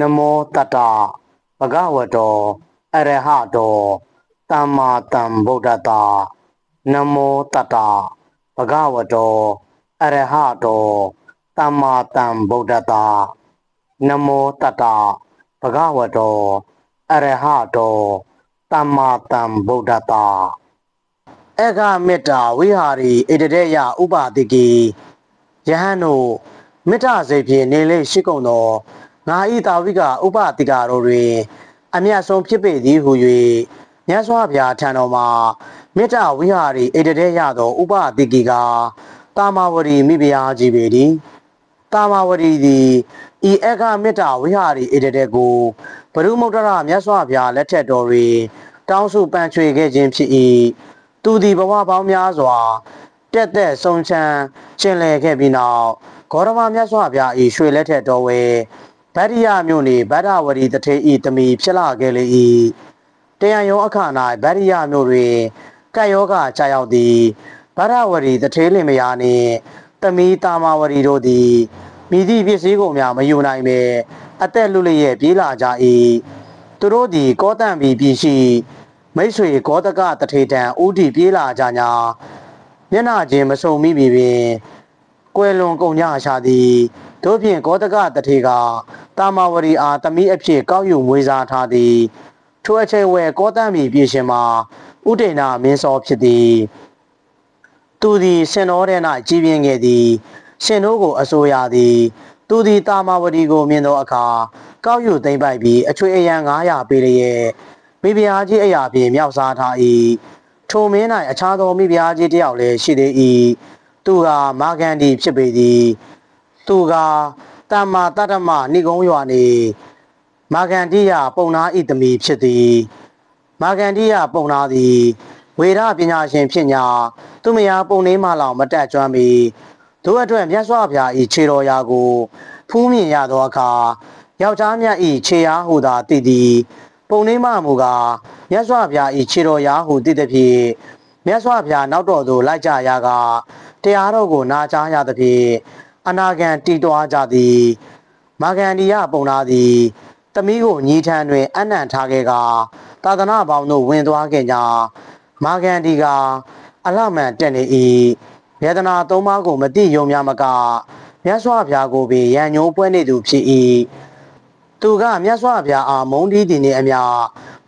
နမောတတ္တဘဂဝတောအရဟတောသမ္မာသမ္ဗုဒ္ဓတ္တနမောတတ္တဘဂဝတောအရဟတောသမ္မာသမ္ဗုဒ္ဓတ္တနမောတတ္တဘဂဝတောအရဟတောသမ္မာသမ္ဗုဒ္ဓတ္တဧကမေတ္တာဝိဟာရီဣတရေယဥပတိကိယဟန်တို့မေတ္တာစိတ်ဖြင့်နေလေရှိကုန်သော ငါဤတာဝိကဥပတိကာတို့တွင် အမျက်ဆုံးဖြစ်ပေသည်ဟု၍မြတ်စွာဘုရားထံတော်မှာမေတ္တာဝိဟာရီဣတရေယသောဥပတိကိကတာမဝရီမိဖုရားကြီးပေသည်တာမဝရီသည်ဤဧကမေတ္တာဝိဟာရီဣတရေကိုဘရုမုဒ္ဒရမြတ်စွာဘုရားလက်ထက်တော်တွင်တောင်းစုပန်ချွေခဲ့ခြင်းဖြစ်၏သူသည်ဘဝပေါင်းများစွာတက်သက်ဆုံးချမ်းကျင်လည်ခဲ့ပြီးနောက်ဂေါရမမြတ်စွာဘုရား၏ရွှေလက်ထက်တော်ဝဲ ဗတ္တိယမြို့နေဗဒ္ဒဝရီတထေဤတမီဖြစ်လာခဲ့လေ၏တရားရုံးအခါ၌ဗတ္တိယမြို့တွင်ကတ်ယောဂကြာရောက်သည်ဗဒ္ဒဝရီတထေလင်မယားနှင့်တမီတာမဝရီတို့သည်မိသည့်ပစ္စည်းကုန်များမယူနိုင်ပေအသက်လူလျက်ပြေးလာကြ၏သူတို့သည်ကောတန့်ပြီးပြည်ရှိမိတ်ဆွေကောတကတထေတံဥတီပြေးလာကြညာမျက်နှာချင်းမဆုံမိပြီပင်ကွယ်လွန်ကုန်ကြရှာသည် တို့ဖြင့်ကောတကတထေကတာမဝရီအားတမိအဖြစ်ကောက်ယူမွေးစားထားသည်ထိုအချိန်ဝဲကောတန့်ပြီးပြည်ရှင်မှာဥဒိဏမင်းစောဖြစ်သည်သူသည်စင်တော်ထဲ၌ကြီးပြင်းခဲ့သည် ရှင်တို့ကိုအစိုးရသည်သူသည်တာမဝတီကိုမြင်သောအခါကောက်ယူသိမ့်ပိုက်ပြီးအချွေအယံ900ပေးလျက်မိဖုရားကြီးအရာဖြင့်မြောက်စားထား၏ထိုမင်း၌အခြားသောမိဖုရားကြီးတယောက်လည်းရှိသေး၏သူကမာဂန္ဒီဖြစ်ပေသည် သူကတမ္မာတတ္တမဏိကုံးရွာနေမာဂန္ဒီယပုံနာဤသမီးဖြစ်သည်မာဂန္ဒီယပုံနာသည်ဝေဒပညာရှင်ဖြစ်ညာသူမယာပုံနေမှလောက်မတက်ကြွမီတို့အတွက်မြတ်စွာဘုရားဤခြေတော်ရာကိုဖူးမြင်ရသောအခါယောက်ျားမြတ်ဤခြေရာဟုသာတည်သည် ပုံနေမှမူကားမြတ်စွာဘုရားဤခြေတော်ရာဟုတည်သည်ဖြင့်မြတ်စွာဘုရားနောက်တော်သို့လိုက်ကြရာကတရားတော်ကိုနာကြားရသဖြင့် အနာဂံတီတွားကြသည်မာဂန္ဒီယပုံနာသည်တမီးကိုညီထံတွင်အနံ့ထားခဲ့ကသာသနာပေါင်းတို့ဝင်သွားခဲ့ကြမာဂန္ဒီကအလမန်တက်နေ၏ယတနာသုံးပါးကိုမတိယုံများမကမြတ်စွာဘုရားကိုပင်ရန်ညိုးပွဲနေသူဖြစ်၏သူကမြတ်စွာဘုရားအားမုန်းတီးသည်နှင့်အမျှ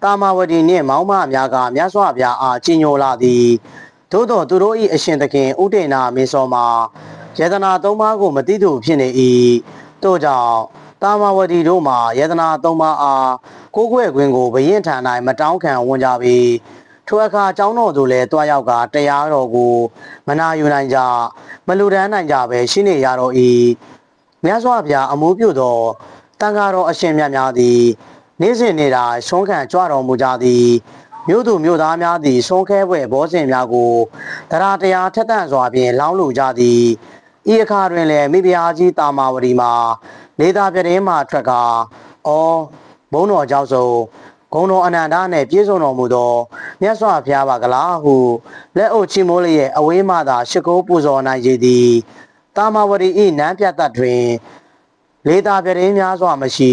တာမဝတီနှင့်မောင်းမအများကမြတ်စွာဘုရားအားကြီးညိုလာသည်သို့သောသူတို့၏အရှင်သခင်ဥဒေနာမင်းစောမှာ ယတနာသုံးပါးကိုမတိသူဖြစ်နေ၏တို့ကြောင့်တာမဝတီတို့မှာယတနာသုံးပါးအားကိုးကွယ်ခွင့်ကိုဘရင်ထံ၌မတောင်းခံဝန်ကြပြီးထိုအခါအကြောင်းတော်သို့လည်းတွားရောက်ကတရားတော်ကိုမနာယူနိုင်ကြမလူဒန်းနိုင်ကြပဲရှိနေရတော့၏မြတ်စွာဘုရားအမှုပြုသောတန်ဃာတော်အရှင်မြတ်များသည်နေ့စဉ်နေ့တိုင်းဆုံးခံကြွတော်မူကြသည်မြို့သူမြို့သားများသည်ဆုံးခဲပွဲဘောဇင်များကိုတရားတရားထက်သန်စွာဖြင့်လောင်းလူကြသည် ဤအခါတွင်လည်းမိဖုရားကြီးတာမာဝတီမှာနေသားပြတင်းမှထွက်ကအောဘုံတော်ကြောက်စုံဂုံတော်အနန္တနှင့်ပြည့်စုံတော်မူသောမြတ်စွာဘုရားပါကလားဟုလက်အုပ်ချီမိုးလျက်အဝေးမှသာရှိခိုးပူဇော်နိုင်ကြသည်တာမာဝတီ၏နန်းပြတ်သက်တွင်လေသာပြတင်းများစွာမရှိ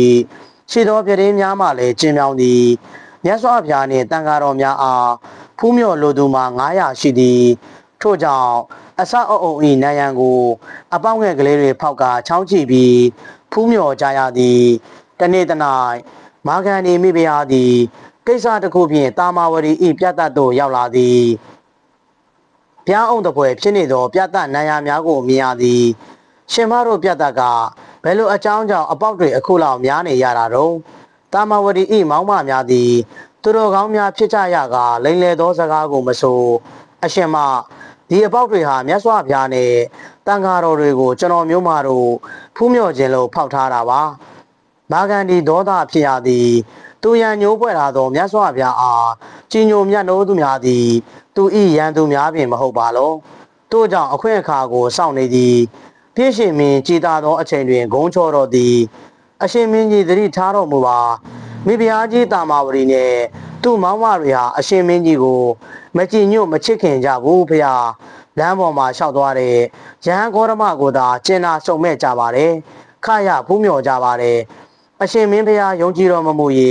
ရှိသောပြတင်းများမှလည်းကျင်းမြောင်းသည်မြတ်စွာဘုရားနှင့်တန်ဃာတော်များအားဖူးမြော်လိုသူမှာ900ရှိသည်ထို့ကြောင့် အစအုပ်၏နန်းရန်ကိုအပေါင်းငယ်ကလေးတွေဖောက်ကချောင်းကြည့်ပြီးဖူးမြော်ကြရသည်တနေ့တနိုင် မာဂန်နေမိဖုရားသည်ကိစ္စတစ်ခုဖြင့်တာမာဝရီဤပြတ်တတ်သို့ရောက်လာသည်ပြားအောင်တပွဲဖြစ်နေသောပြတ်တတ်နံရများကိုမြင်ရသည်ရှင်မတို့ပြတ်တတ်ကဘယ်လိုအကြောင်းကြောင့်အပေါက်တွေအခုလောက်များနေရတာတော့တာမာဝရီဤမောင်းမများသည်သူတော်ကောင်းများဖြစ်ကြရကလိန်လေသောစကားကိုမဆိုအရှင်မ ဒီအပေါက်တွေဟာမြတ်စွာဘုရားနဲ့တန်ဃာတော်တွေကိုကျွန်တော်မျိုးမတို့ဖူးမြော်ခြင်းလို့ဖောက်ထားတာပါမာဂန္ဒီဒေါသဖြစ်ရသည်သူရန်ညိုးပွဲလာသောမြတ်စွာဘုရားအားကြီးညိုမြတ်နိုးသူများသည် သူဤရန်သူများပင်မဟုတ်ပါလောတို့ကြောင့်အခွင့်အခါကိုစောင့်နေသည်ပြည့်ရှင်မင်းကြည်သာသောအချိန်တွင်ဂုံချော်တော်သည် အရှင်မင်းကြီးသတိထားတော်မူပါ မိဖုရားကြီးတာမာဝရီနှင့်သူ့မောင်မတွေဟာအရှင်မင်းကြီးကိုမကြည်ညွတ်မချစ်ခင်ကြဘူးဖုရားလမ်းပေါ်မှာလျှောက်သွားတဲ့ရဟန်းဂေါရမကိုသာကျင်နာစုံမဲ့ကြပါတယ်ခရဖူးမြော်ကြပါတယ်အရှင်မင်းဖျားယုံကြည်တော်မမူ၍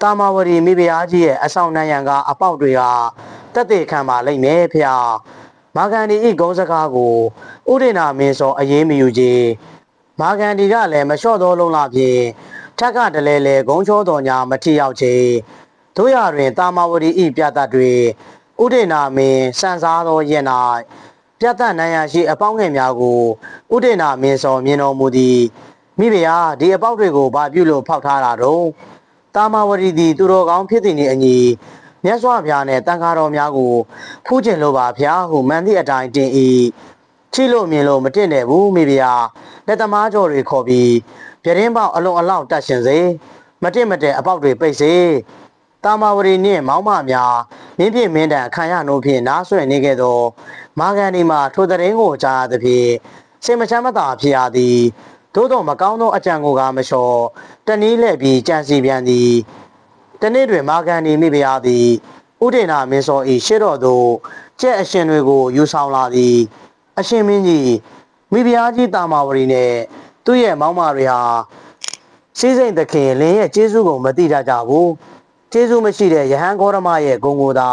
တာမာဝရီမိဖုရားကြီးရဲ့အဆောင်နံရံကအပေါက်တွေကတက်သေးခံပါလိမ့်မယ်ဖျားမာဂန္ဒီဤဂုံးစကားကိုဥဒိနာမင်းစောအရေးမယူကြမာဂန္ဒီကလည်းမလျှော့သောလုံးလာဖြင့် ထက်ကတလဲလဲဂုံးချောတော်ညာမထီရောက်ချေတို့ရတွင်တာမာဝရီဤပြတ်တတ်တွေဥဒိနာမင်းစံစားသောရက်၌ပြတ်တတ်နိုင်ရရှိအပေါင်းငယ်များကိုဥဒိနာမင်းစောမြင်တော်မူသည်မိဖုရားဒီအပေါက်တွေကိုဘာပြုလို့ဖောက်ထားတာတော့တာမာဝရီသည်သူတော်ကောင်းဖြစ်သည်နှင့်အညီမြတ်စွာဘုရားနှင့်တန်ခါတော်များကိုဖူးကျင်လိုပါဖျားဟုမှန်သည့်အတိုင်းတင်၏ ချိလို့မြင်လို့မတင့်တယ်ဘူးမိဖုရားလက်သမားကျော်တွေခေါ်ပြီးပြတင်းပေါက်အလုံးအလောက်တက်ရှင်စေမတင့်မတဲ့အပေါက်တွေပိတ်စေတာမာဝရီနှင့်မောင်းမများမင်းဖြင့်မင်းတန်ခံရနိုးဖြင့်နားဆွဲနေခဲ့သော မာဂန်ဒီမှာထိုတဲ့ရင်ကိုကြားသဖြင့်စင်မချမ်းမသာဖြစ်ရသည်သို့တော့မကောင်းသောအကြံကိုကမလျှော်တနည်းလှည့်ပြီးကြံစီပြန်သည်တနေ့တွင်မာဂန်ဒီမိဖုရားသည်ဥဒေနာမင်းစော၏ရှေ့တော်သို့ကျက်အရှင်တွေကိုယူဆောင်လာသည် အရှင်မင်းကြီးမိဖုရားကြီးတာမာဝရီနှင့်သူ့ရဲ့မောင်မတွေဟာစီးစိမ်သခင်လင်းရဲ့ကျေးဇူးကိုမသိတတ်ကြဘူးကျေးဇူးမရှိတဲ့ယဟန်ဂေါရမရဲ့ဂုံကိုသာ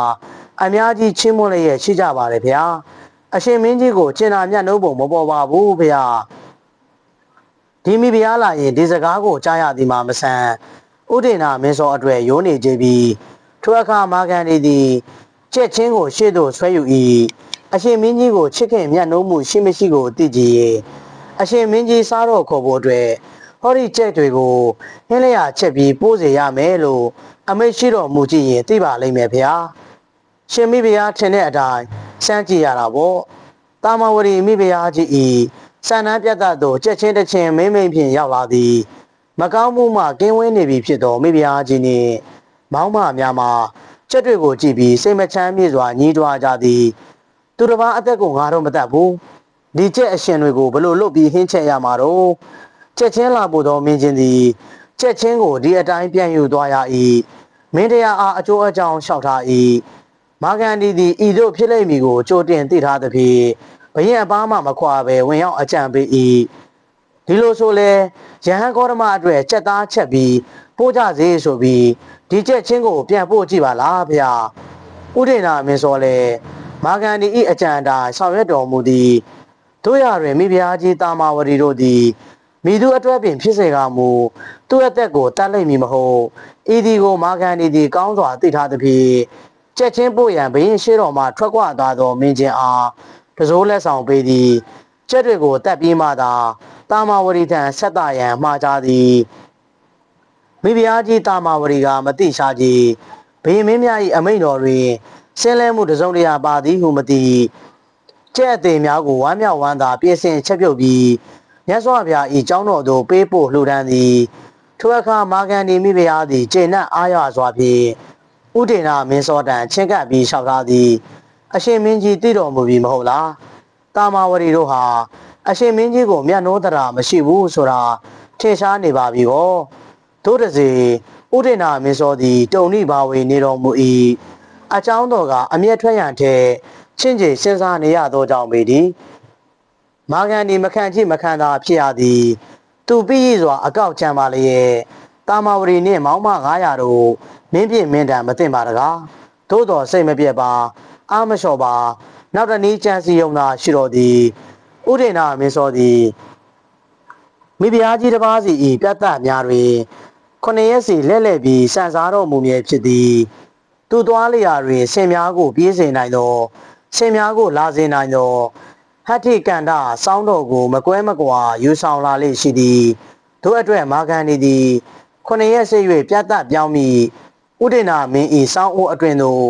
အများကြီးချင်းမွန်းလျက်ရှိကြပါတယ်ဗျာအရှင်မင်းကြီးကိုကျင်နာမြတ်နှုတ်ပုံမပေါ်ပါဘူးဗျာဒီမိဖုရားလာရင်ဒီစကားကိုကြားရသည်မှာမဆန်ဥဒေနာမင်းစောအတွေ့ရိုးနေကြပြီးထိုအခါမာကန်ဒီသည်ကြက်ချင်းကိုရှေ့သို့ဆွဲယူ၏ အရှင်မင်းကြီးကိုချစ်ခင်မြတ်နှုံးမှုရှိမရှိကိုသိကြည်အရှင်မင်းကြီးစားတော့ခေါ်ဖို့အတွက်ဟောဒီကြက်တွေကိုဟင်းလျာချက်ပြီးပိုးစေရမယ်လို့အမိတ်ရှိတော်မူကြည့်ရင်သိပါလိမ့်မယ်ဗျာရှင်မိဖုရားထင်တဲ့အတိုင်းစမ်းကြည့်ရတာပေါ့တာမဝရီမိဖုရားကြီးဤစန္ဒပြတ်သို့ကြက်ချင်းတစ်ချင်းမင်းမိန်ဖြင့်ရောက်လာသည်မကောင်းမှုမှကင်းဝေးနေပြီဖြစ်သောမိဖုရားကြီးနှင့်မောင်းမများမှချက်တွေကိုကြည့်ပြီးစိတ်မချမ်းမြေ့စွာညှိတွားကြသည် သူတစ်ပါးအသက်ကိုငါတော့မတတ်ဘူးဒီချက်အရှင်တွေကိုဘလို့လွတ်ပြီးဟင်းချက်ရမှာတော့ချက်ချင်းလာဖို့သောမင်းချင်းသည်ချက်ချင်းကိုဒီအတိုင်းပြန်ယူသွားရ၏မင်းတရားအားအကျိုးအကြောင်းလျှောက်ထား၏မာဂန်ဒီသည်ဤသို့ဖြစ်လိမ့်မည်ကိုကြိုတင်သိထားသဖြင့်ဘရင်အပားမှမခွာပဲဝင်ရောက်အကြံပေး၏ဒီလိုဆိုလဲယဟန်ကောရမအတွက်ချက်သားချက်ပြီးပို့ကြစေဆိုပြီးဒီချက်ချင်းကိုပြန်ပို့ကြည့်ပါလားဗျာဥဒိနာမင်းစောလဲ မာဂန်ဒီဤအကြံအတိုင်းဆောင်ရွက်တော်မူသည်တို့ရတွင်မိဖုရားကြီးတာမာဝတီတို့သည်မိသူအတွက်ပင်ဖြစ်စေကမူသူ့အသက်ကိုတတ်လိုက်မည်မဟုတ်ဤဒီကိုမာဂန်ဒီသည်ကောင်းစွာသိထားသဖြင့်ချက်ချင်းပို့ရန်ဘရင်ရှိတော်မှထွက်ခွာသွားသောမင်းချင်းအားတစိုးလက်ဆောင်ပေးသည်ချက်တွေကိုတတ်ပြီးမှသာတာမာဝရီထံဆက်တရန်မှားကြသည်မိဖုရားကြီးတာမာဝရီကမတိရှာကြီးဘရင်မင်းများ၏အမိန့်တော်တွင် ဆင်းလဲမှုတစုံတရာပါသည်ဟုမသိကျဲ့အသေးများကိုဝမ်းမြောက်ဝမ်းသာပြည့်စင်ချက်ပြုတ်ပြီးမြတ်စွာဘုရား၏ကျောင်းတော်သို့ပေးပို့လှူဒန်းသည်ထိုအခါမာကန်ဒီမိဖုရားသည်ကျေနပ်အားရစွာဖြင့်ဥဒေနာမင်းစောတန်ချင်းကပ်ပြီးလျှောက်ထားသည်အရှင်မင်းကြီးတည်တော်မူပြီမဟုတ်လားတာမာဝရီတို့ဟာအရှင်မင်းကြီးကိုမျက်နှိုးတရာမရှိဘူးဆိုတာထင်ရှားနေပါပြီကောတို့တစေဥဒေနာမင်းစောသည်တုံနိဘာဝေနေတော်မူ၏ အကြောင်းတော်ကအမျက်ထွက်ရန်ထဲချင်းချေစဉ်းစားနေရသောကြောင့်ပေသည်မာဂန်ဒီမခံချိမခံသာဖြစ်ရသည်သူပြီးစွာအကောက်ချမ်းပါလျက်တာမာဝရီနှင့်မောင်းမ900တို့မင်းပြင်းမင်းတန်မသိမ့်ပါတကားသို့တော်စိတ်မပြတ်ပါအာမလျှော်ပါနောက်တနည်းကြံစီယုံသာရှိတော်သည်ဥဒိနာမင်းစောသည်မိဖုရားကြီးတစ်ပါးစီဤပြတ်သားများတွင်ခொနရက်စီလဲ့လဲ့ပြီးစံစားတော်မူမည်ဖြစ်သည် သူသွားလျာတွင်ဆင်များကို ပြေးစေနိုင်သောဆင်များကိုလာစေနိုင်သောဟတ္ထိကန္တစောင်းတော်ကို မကွဲမကွာယူဆောင်လာလေရှိသည်တို့အတွက်မာဂန်နေသည်ခொနရက်စိတ်၍ပြတ်သားပြောင်းမိဥဒိနာမင်းဤစောင်းအိုးအတွင်သို့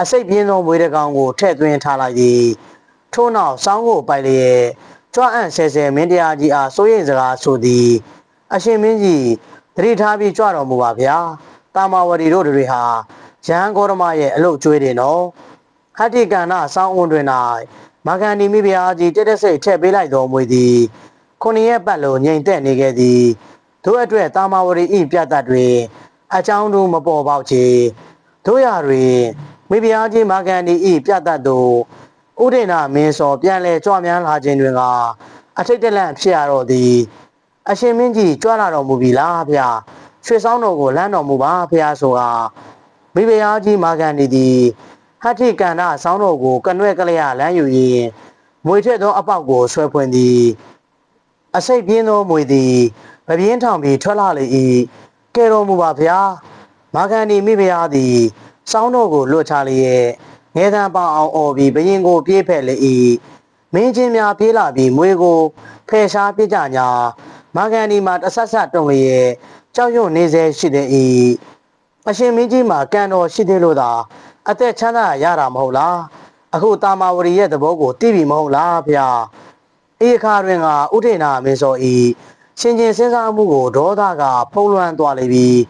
အစိတ်ပြင်းသောမွေးတကောင်ကိုထည့်သွင်းထားလိုက်သည်ထို့နောက်စောင်းကိုပိုက်လျက်ကြွအံ့ဆဲဆဲမင်းတရားကြီးအားစိုးရိမ်စကားဆိုသည် အရှင်မင်းကြီးတတိထားပြီးကြွတော်မူပါဗျာတာမာဝတီတို့တွေဟာ ရဟန်းဂေါရမရဲ့အလုတ်ကျွေးတယ်နော်ဟတ္တိကန္နစောင်းအွန်တွင်၌မာဂန္ဒီမိဖုရားကြီးတက်တက်ဆိတ်ထည့်ပေးလိုက်တော်မူသည်ခုနှစ်ရက်ပတ်လုံးငြိမ်သက်နေခဲ့သည်တို့အတွက်တာမာဝရီဤပြတ်တတ်တွင်အချောင်းတို့မပေါ်ပေါက်ချေတို့ရတွင်မိဖုရားကြီးမာဂန္ဒီဤပြတ်တတ်သို့ဥဒိနာမင်းစောပြန်လဲကြွမြန်းလာခြင်းတွင်ကအထိတ်တလန့်ဖြစ်ရတော့သည်အရှင်မင်းကြီးကြွလာတော်မူပြီလားဗျာရွှေဆောင်တော်ကိုလမ်းတော်မူပါဖျားဆိုတာ မိဖုရားကြီးမာကန်နေသည်ဟတ္ထိကန္နာဆောင်းတော်ကိုကနွဲ့ကလေးရလမ်းယူရင်မွေထက်သောအပေါက်ကိုဆွဲဖွင့်သည်အစိတ်ပြင်းသောမွေသည်ပပြင်းထောင်ပြီးထွက်လာလေ၏ကဲတော်မူပါဗျာမာကန်ဒီမိဖုရားသည်ဆောင်းတော်ကိုလွတ်ချလျက်ငဲတန်းပေါအောင်អော်ပြီးဘရင်ကိုပြေးဖက်လေ၏မင်းချင်းများပြေးလာပြီးမွေကိုဖယ်ရှားပြကြညာမာကန်ဒီမှာတဆတ်ဆတ်တုံလျက်ကြောက်ရွံ့နေစေရှိတဲ့၏ အရှင်မင်းကြီးမှာကံတော်ရှိသေးလို့သာအသက်ချမ်းသာရတာမဟုတ်လားအခုတာမာဝရီရဲ့သဘောကိုသိပြီမဟုတ်လားဗျာအေခါတွင်ကဥထေနာမင်းစောဤရှင်ချင်းစဉ်းစားမှုကိုဒေါသကဖုံးလွှမ်းသွားလေပြီး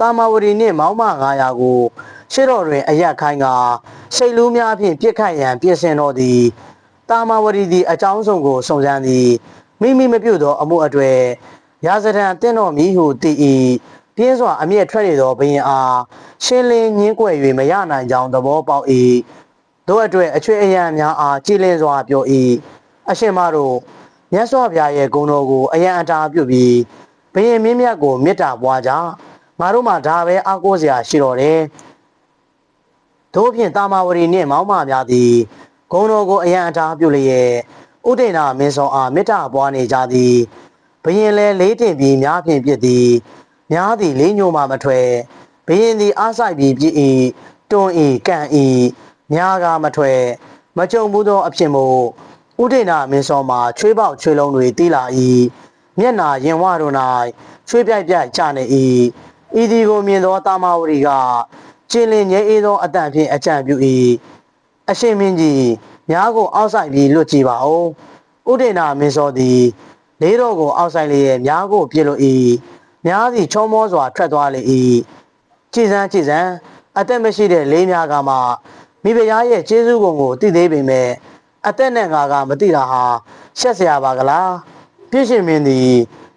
တာမာဝရီနှင့်မောင်းမ900ကိုရှေ့တော်တွင်အရက်ခိုင်းကစိတ်လူးများဖြင့်ပြစ်ခတ်ရန်ပြင်ဆင်တော်သည်တာမာဝရီသည်အကြောင်းဆုံးကိုစုံစမ်းသည်မိမိမပြုတ်သောအမှုအတွေ့ရာဇဒံတင့်တော်မီဟုတည်၏ ပြင်းစွာအမျက်ထွက်နေသောဘရင်အားရှင်းလင်းညင်းကွယ်၍မရနိုင်ကြောင်းသဘောပေါက်၏တို့အတွေ့အချွေအယံများအားကြည်လင်စွာပြော၏အရှင်မတို့မြတ်စွာဘုရားရဲ့ဂုဏ်တော်ကိုအယံအတားပြုပြီးဘရင်မင်းမြတ်ကိုမေတ္တာပွားကြငါတို့မှဒါပဲအားကိုးစရာရှိတော်တယ်တို့ဖြင့်တာမာဝရီနှင့်မောင်းမများသည်ဂုံတော်ကိုအယံအတားပြုလျက်ဥဒိဏမင်းစောအားမေတ္တာပွားနေကြသည်ဘယင်လည်းလေးတင်ပြီးများဖြင့်ပြစ်သည် များသည်လေးညိုမှမထွက်ဘယင်သည်အားဆိုင်ပြီးပြစ်၏တွန်း၏ကန့်၏များကမထွက်မကြုံဘူးသောအဖြစ်မို့ဥဒိဏမင်းစောမှာချွေးပေါက်ချွေးလုံးတွေတီးလာ၏မျက်နာရင်ဝတို့၌ချွေးပြိုက်ပြိုက်ကျနေ၏ဤဒီကိုမြင်သောတာမာဝရီကကျင်းလင်ငယ်အေးသောအတန်ဖြင့်အကြံပြု၏အရှင်မင်းကြီးများကိုအောက်ဆိုင်ပြီးလွတ်ကြည့်ပါဦးဥဒိဏမင်းစောသည်လေးတော်ကိုအောက်ဆိုင်လျက်များကိုပြစ်လို့၏ များသည့်ချုံမောစွာထွက်သွားလေ၏ကြည်စမ်းကြည်စမ်းအသက်မရှိတဲ့လေးများကမှမိဖုရားရဲ့ကျေးဇူးကုန်ကိုသိသေးပေမဲ့အသက်နဲ့ငါကမသိတာဟာရှက်စရာပါကလားပြည့်ရှင်မင်းသည်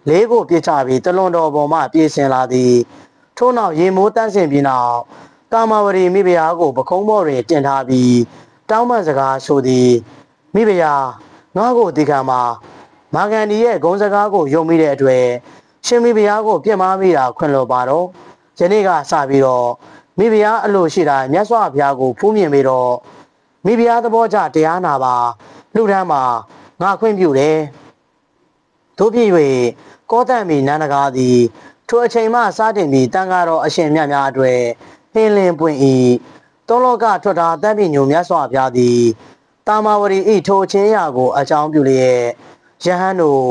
လေးကိုပြစ်ချပြီးတလွန်တော်ပေါ်မှပြေးဆင်လာသည်ထို့နောက်ရေမိုးတန့်စင်ပြီးနောက်ကာမဝရီမိဖုရားကိုပခုံးပေါ်တွင်တင်ထားပြီးတောင်းပန်စကားဆိုသည်မိဖုရားငါ့ကိုဒီကံမှာမာဂန္ဒီရဲ့ဂုံစကားကိုယုံမိတဲ့အတွေ့ ရှင်မိဖုရားကိုပြစ်မှားမိတာခွင့်လွှတ်ပါတော့ယနေ့ကစပြီးတော့မိဖုရားအလိုရှိတာမြတ်စွာဘုရားကိုဖူးမြင်ပြီးတော့မိဖုရားသဘောကျတရားနာပါလူထမ်းမှာငါခွင့်ပြုတယ်တို့ဖြစ်၍ကောတန်မီနန္ဒကားသည်ထိုအချိန်မှစတင်ပြီးတန်ဃာတော်အရှင်မြတ်များအတွေ့ဟင်းလင်းပွင့်၏တောလောကထွက်တာတန်ပြညုံမြတ်စွာဘုရားသည်တာမာဝရီဤထိုချင်းရာကို အကြောင်းပြုလျက်ယဟန်တို့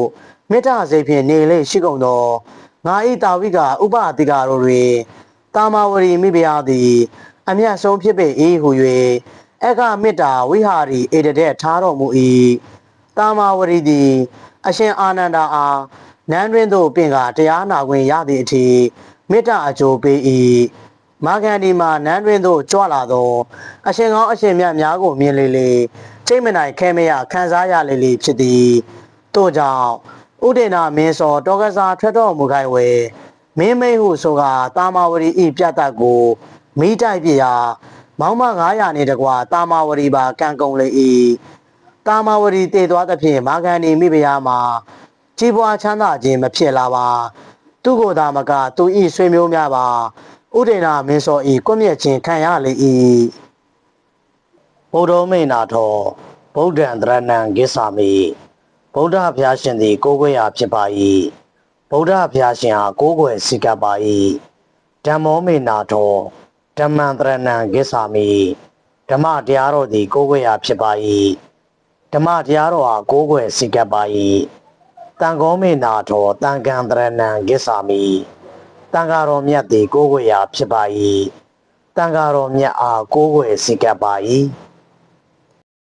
မေတ္တာစိတ်ဖြင့်နေလေရှိကုန်သောငါဤတာဝိကဥပတိကာတို့တွင်တာမာဝရီမိဖုရားသည် အမျက်ဆုံးဖြစ်ပေ၏ဟု၍အခမေတ္တာဝိဟာရီဧတတဲ့ထားတော်မူ၏တာမာဝရီသည် အရှင်အာနန္ဒာအားနန်းတွင်သို့ပင်ကတရားနာခွင့်ရသည့်အထိမေတ္တာအကျိုးပေး၏မာဂန်ဒီမှာနန်းတွင်သို့ကြွလာသော အရှင်ကောင်းအရှင်မြတ်များကိုမြင်လေလေချိန်မနိုင်ခဲမရခံစားရလေလေဖြစ်သည်တို့ကြောင့် ဥဒေနာမင်းစောတောကစားထွက်တော်မူခိုင်ဝေမင်းမိတ်ဟုဆိုကတာမာဝရီဤပြတ်တက်ကိုမိတိုက်ပြရာမောင်းမ900နေတကွာတာမာဝရီပါကံကုန်လေ၏တာမာဝရီတည်သွားသဖြင့်မာဂန်ဒီမိဖုရားမှာကြီးပွားချမ်းသာခြင်းမဖြစ်လာပါသူကိုယ်သာမကသူဤဆွေမျိုးများပါဥဒေနာမင်းစောဤကွမျက်ခြင်းခံရလေ၏ဘုဒ္ဓမိန်နာထောဗုဒ္ဓံတရဏံကိစ္ဆာမိ ဗုဒ္ဓဘုရားရှင်သည် ကိုးကွယ်ရာဖြစ်ပါ၏ဗုဒ္ဓဘုရားရှင်ဟာကိုးကွယ်စိကပ်ပါ၏ဓမ္မောမိန်နာထောဓမ္မံတရဏံကိစ္ဆာမိဓမ္မတရားတော်သည် ကိုးကွယ်ရာဖြစ်ပါ၏ဓမ္မတရားတော်ဟာကိုးကွယ်စိကပ်ပါ၏တန်ကောမေနာထောတန်ကံတရဏံကိစ္ဆာမိတန်ဃာတော်မြတ်သည် ကိုးကွယ်ရာဖြစ်ပါ၏တန်ဃာတော်မြတ်အားကိုးကွယ်စိကပ်ပါ၏